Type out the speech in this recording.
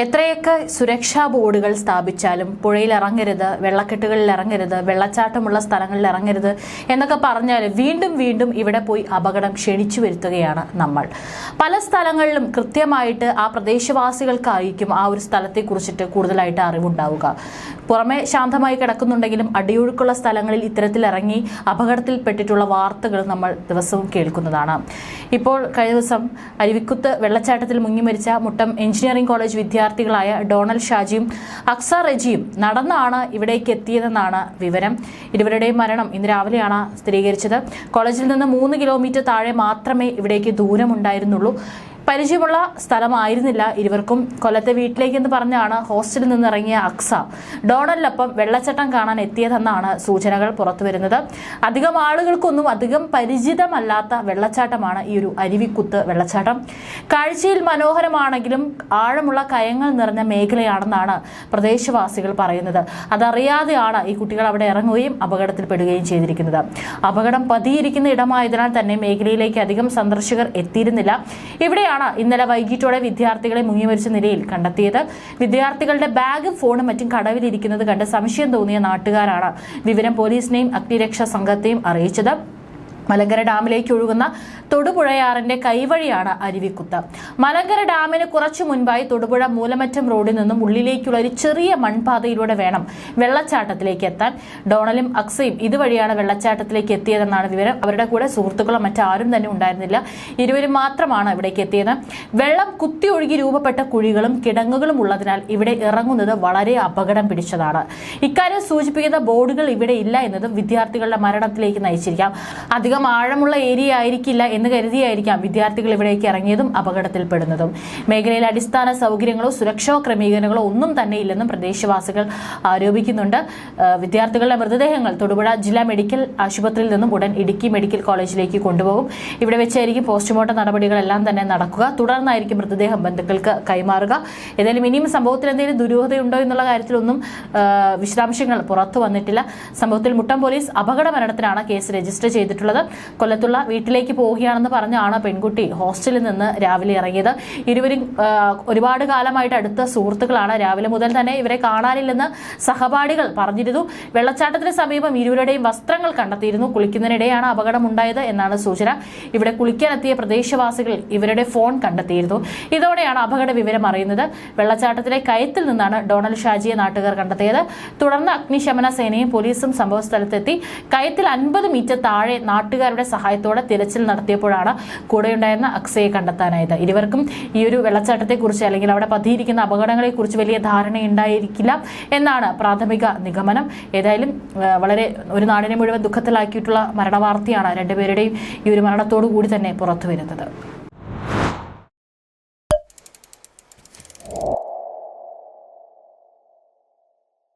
എത്രയൊക്കെ സുരക്ഷാ ബോർഡുകൾ സ്ഥാപിച്ചാലും പുഴയിൽ ഇറങ്ങരുത് വെള്ളക്കെട്ടുകളിൽ ഇറങ്ങരുത് വെള്ളച്ചാട്ടമുള്ള സ്ഥലങ്ങളിൽ ഇറങ്ങരുത് എന്നൊക്കെ പറഞ്ഞാൽ വീണ്ടും വീണ്ടും ഇവിടെ പോയി അപകടം ക്ഷണിച്ചു വരുത്തുകയാണ് നമ്മൾ. പല സ്ഥലങ്ങളിലും കൃത്യമായിട്ട് ആ പ്രദേശവാസികൾക്കായിരിക്കും ആ ഒരു സ്ഥലത്തെക്കുറിച്ചിട്ട് കൂടുതലായിട്ട് അറിവുണ്ടാവുക. പുറമെ ശാന്തമായി കിടക്കുന്നുണ്ടെങ്കിലും അടിയൊഴുക്കുള്ള സ്ഥലങ്ങളിൽ ഇത്തരത്തിൽ ഇറങ്ങി അപകടത്തിൽപ്പെട്ടിട്ടുള്ള വാർത്തകൾ നമ്മൾ ദിവസവും കേൾക്കുന്നതാണ്. ഇപ്പോൾ കഴിഞ്ഞ ദിവസം അരുവിക്കുത്ത് വെള്ളച്ചാട്ടത്തിൽ മുങ്ങി മരിച്ച മുട്ടം എഞ്ചിനീയറിംഗ് കോളേജ് വിദ്യാർത്ഥികളായ ഡൊണൽ ഷാജിയും അക്സ റെജിയും നടന്നാണ് ഇവിടേക്ക് എത്തിയതെന്നാണ് വിവരം. ഇരുവരുടെയും മരണം ഇന്ന് രാവിലെയാണ് സ്ഥിരീകരിച്ചത്. കോളേജിൽ നിന്ന് മൂന്ന് കിലോമീറ്റർ താഴെ മാത്രമേ ഇവിടേക്ക് ദൂരമുണ്ടായിരുന്നുള്ളൂ. പരിചയമുള്ള സ്ഥലമായിരുന്നില്ല ഇരുവർക്കും. കൊല്ലത്തെ വീട്ടിലേക്ക് എന്ന് പറഞ്ഞാണ് ഹോസ്റ്റലിൽ നിന്ന് ഇറങ്ങിയ അക്സ. ഡോണലിനൊപ്പം വെള്ളച്ചട്ടം കാണാൻ എത്തിയതെന്നാണ് സൂചനകൾ പുറത്തുവരുന്നത് അധികം ആളുകൾക്കൊന്നും അധികം പരിചിതമല്ലാത്ത വെള്ളച്ചാട്ടമാണ് ഈ ഒരു അരുവിക്കുത്ത് വെള്ളച്ചാട്ടം. കാഴ്ചയിൽ മനോഹരമാണെങ്കിലും ആഴമുള്ള കയങ്ങൾ നിറഞ്ഞ മേഖലയാണെന്നാണ് പ്രദേശവാസികൾ പറയുന്നത്. അതറിയാതെയാണ് ഈ കുട്ടികൾ അവിടെ ഇറങ്ങുകയും അപകടത്തിൽപ്പെടുകയും ചെയ്തിരിക്കുന്നത്. അപകടം പതിയിരിക്കുന്ന ഇടമായതിനാൽ തന്നെ മേഖലയിലേക്ക് അധികം സന്ദർശകർ എത്തിയിരുന്നില്ല. ഇവിടെയാണ് ഇന്നലെ വൈകിട്ടോടെ വിദ്യാർത്ഥികളെ മുങ്ങിമരിച്ച നിലയിൽ കണ്ടെത്തിയത്. വിദ്യാർത്ഥികളുടെ ബാഗും ഫോണും മറ്റും കടവിലിരിക്കുന്നത് കണ്ട് സംശയം തോന്നിയ നാട്ടുകാരാണ് വിവരം പോലീസിനെയും അഗ്നിരക്ഷാ സംഘത്തെയും അറിയിച്ചത്. മലങ്കര ഡാമിലേക്ക് ഒഴുകുന്ന തൊടുപുഴയാറിന്റെ കൈവഴിയാണ് അരുവിക്കുത്ത്. മലങ്കര ഡാമിന് കുറച്ചു മുൻപായി തൊടുപുഴ മൂലമറ്റം റോഡിൽ നിന്നും ഉള്ളിലേക്കുള്ള ഒരു ചെറിയ മൺപാതയിലൂടെ വേണം വെള്ളച്ചാട്ടത്തിലേക്ക് എത്താൻ. ഡോണലും അക്സയും ഇതുവഴിയാണ് വെള്ളച്ചാട്ടത്തിലേക്ക് എത്തിയതെന്നാണ് വിവരം. അവരുടെ കൂടെ സുഹൃത്തുക്കളോ മറ്റാരും തന്നെ ഉണ്ടായിരുന്നില്ല. ഇരുവരും മാത്രമാണ് ഇവിടേക്ക് എത്തിയത്. വെള്ളം കുത്തി ഒഴുകി രൂപപ്പെട്ട കുഴികളും കിടങ്ങുകളും ഉള്ളതിനാൽ ഇവിടെ ഇറങ്ങുന്നത് വളരെ അപകടം പിടിച്ചതാണ്. ഇക്കാര്യം സൂചിപ്പിക്കുന്ന ബോർഡുകൾ ഇവിടെ ഇല്ല എന്നതും വിദ്യാർത്ഥികളുടെ മരണത്തിലേക്ക് നയിച്ചിരിക്കാം. അധികം ആഴമുള്ള ഏരിയ ആയിരിക്കില്ല എന്ന് കരുതിയായിരിക്കാം വിദ്യാർത്ഥികൾ ഇവിടേക്ക് ഇറങ്ങിയതും അപകടത്തിൽപ്പെടുന്നതും. മേഖലയിൽ അടിസ്ഥാന സൗകര്യങ്ങളോ സുരക്ഷാ ക്രമീകരണങ്ങളോ ഒന്നും തന്നെ ഇല്ലെന്നും പ്രദേശവാസികൾ ആരോപിക്കുന്നുണ്ട്. വിദ്യാർത്ഥികളുടെ മൃതദേഹങ്ങൾ തൊടുപുഴ ജില്ലാ മെഡിക്കൽ ആശുപത്രിയിൽ നിന്നും ഉടൻ ഇടുക്കി മെഡിക്കൽ കോളേജിലേക്ക് കൊണ്ടുപോകും. ഇവിടെ വെച്ചായിരിക്കും പോസ്റ്റ്മോർട്ടം നടപടികളെല്ലാം തന്നെ നടക്കുക. തുടർന്നായിരിക്കും മൃതദേഹം ബന്ധുക്കൾക്ക് കൈമാറുക. ഏതായാലും ഇനിയും സംഭവത്തിൽ എന്തെങ്കിലും ദുരൂഹതയുണ്ടോ എന്നുള്ള കാര്യത്തിലൊന്നും വിശദാംശങ്ങൾ പുറത്തു വന്നിട്ടില്ല. സംഭവത്തിൽ മുട്ടം പോലീസ് അപകട മരണത്തിനാണ് കേസ് രജിസ്റ്റർ ചെയ്തിട്ടുള്ളത്. കൊല്ലത്തുള്ള വീട്ടിലേക്ക് പോവുകയാണെന്ന് പറഞ്ഞാണ് പെൺകുട്ടി ഹോസ്റ്റലിൽ നിന്ന് രാവിലെ ഇറങ്ങിയത്. ഇരുവരും ഒരുപാട് കാലമായിട്ട് അടുത്ത സുഹൃത്തുക്കളാണ്. രാവിലെ മുതൽ തന്നെ ഇവരെ കാണാനില്ലെന്ന് സഹപാഠികൾ പറഞ്ഞിരുന്നു. വെള്ളച്ചാട്ടത്തിന് സമീപം ഇരുവരുടെയും വസ്ത്രങ്ങൾ കണ്ടെത്തിയിരുന്നു. കുളിക്കുന്നതിനിടെയാണ് അപകടമുണ്ടായത് എന്നാണ് സൂചന. ഇവിടെ കുളിക്കാനെത്തിയ പ്രദേശവാസികൾ ഇവരുടെ ഫോൺ കണ്ടെത്തിയിരുന്നു. ഇതോടെയാണ് അപകട വിവരം അറിയുന്നത്. വെള്ളച്ചാട്ടത്തിലെ കയത്തിൽ നിന്നാണ് ഡൊണാൾഡ് ഷാജിയെ നാട്ടുകാർ കണ്ടെത്തിയത്. തുടർന്ന് അഗ്നിശമന സേനയും പോലീസും സംഭവസ്ഥലത്തെത്തി. കയത്തിൽ അൻപത് മീറ്റർ താഴെ നാട്ടുകാരുടെ സഹായത്തോടെ തിരച്ചിൽ നടത്തിയപ്പോഴാണ് കൂടെയുണ്ടായിരുന്ന അക്സയെ കണ്ടെത്താനായത്. ഇരുവർക്കും ഈ ഒരു വെള്ളച്ചാട്ടത്തെക്കുറിച്ച് അല്ലെങ്കിൽ അവിടെ പതിയിരിക്കുന്ന അപകടങ്ങളെക്കുറിച്ച് വലിയ ധാരണ ഉണ്ടായിരിക്കില്ല എന്നാണ് പ്രാഥമിക നിഗമനം. ഏതായാലും വളരെ ഒരു നാടിനെ മുഴുവൻ ദുഃഖത്തിലാക്കിയിട്ടുള്ള മരണവാർത്തയാണ് രണ്ടുപേരുടെയും ഈ ഒരു മരണത്തോടു കൂടി തന്നെ പുറത്തു വരുന്നത്